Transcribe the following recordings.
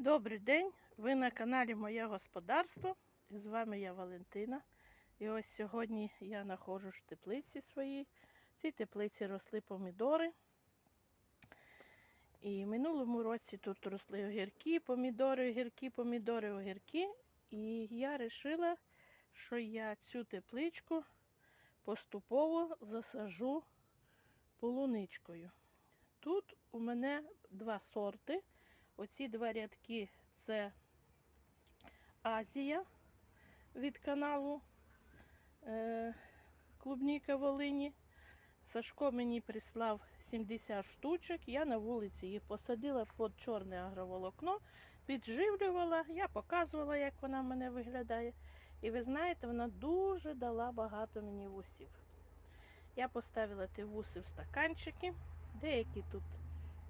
Добрий день! Ви на каналі Моє Господарство. І з вами я Валентина. І ось сьогодні я знаходжусь в теплиці своїй. В цій теплиці росли помідори. І в минулому році тут росли огірки, помідори, огірки, помідори, огірки. І я вирішила, що я цю тепличку поступово засажу полуничкою. Тут у мене два сорти. Оці два рядки це Азія від каналу е, Клубніка Волині. Сашко мені прислав 70 штучок. Я на вулиці їх посадила під чорне агроволокно, підживлювала, я показувала, як вона в мене виглядає. І ви знаєте, вона дуже дала багато мені вусів. Я поставила ті вуси в стаканчики. Деякі тут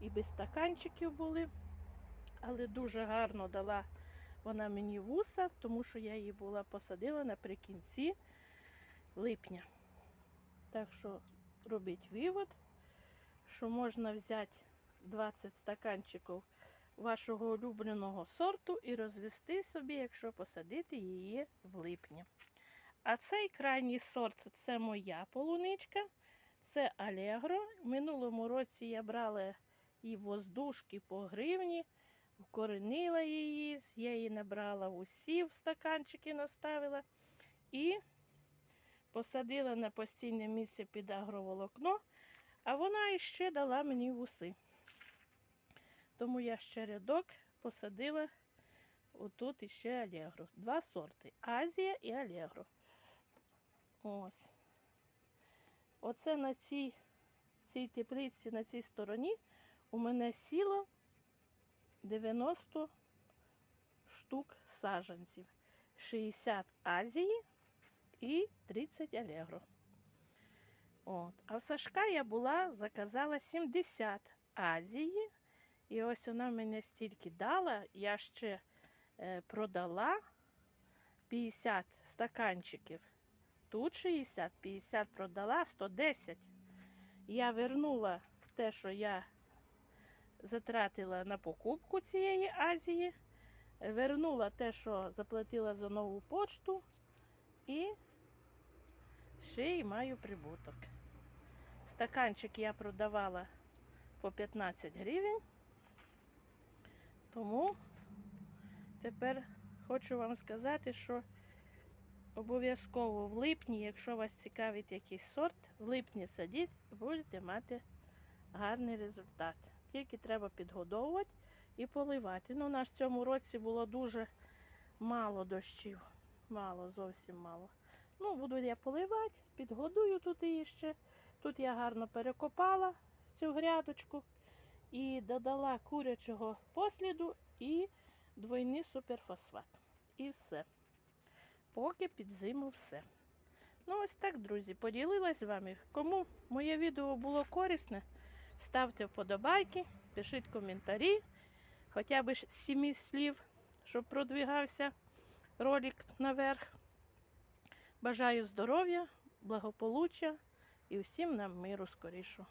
і без стаканчиків були. Але дуже гарно дала вона мені вуса, тому що я її була посадила наприкінці липня. Так що робіть вивод, що можна взяти 20 стаканчиків вашого улюбленого сорту і розвести собі, якщо посадити її в липні. А цей крайній сорт це моя полуничка, це Алегро. В минулому році я брала і воздушки по гривні, вкоренила її, я її набрала усів, стаканчики наставила і посадила на постійне місце під агроволокно, а вона іще дала мені вуси. Тому я ще рядок посадила отут іще Алегро. Два сорти Азія і Алегро. Ось. Оце на цій, в цій теплиці, на цій стороні у мене сіло 90 штук саджанців. 60 Азії і 30 Алегро. От. А в Сашка я була, заказала 70 Азії. І ось вона мене стільки дала. Я ще е, продала 50 стаканчиків. Тут 60, 50 продала, 110. Я вернула те, що я затратила на покупку цієї Азії. Вернула те, що заплатила за нову почту. І ще й маю прибуток. Стаканчик я продавала по 15 гривень. Тому тепер хочу вам сказати, що обов'язково в липні, якщо вас цікавить якийсь сорт, в липні садіть, будете мати гарний результат. Тільки треба підгодовувати і поливати. Ну, у нас в цьому році було дуже мало дощів. Мало, зовсім мало. Ну, буду я поливати, підгодую тут її ще. Тут я гарно перекопала цю грядочку і додала курячого посліду і двойний суперфосфат. І все. Поки під зиму все. Ну, ось так, друзі, поділилась з вами. Кому моє відео було корисне, ставте вподобайки, пишіть коментарі, хоча б з сімі слів, щоб продвигався ролик наверх. Бажаю здоров'я, благополуччя і всім нам миру скорішу.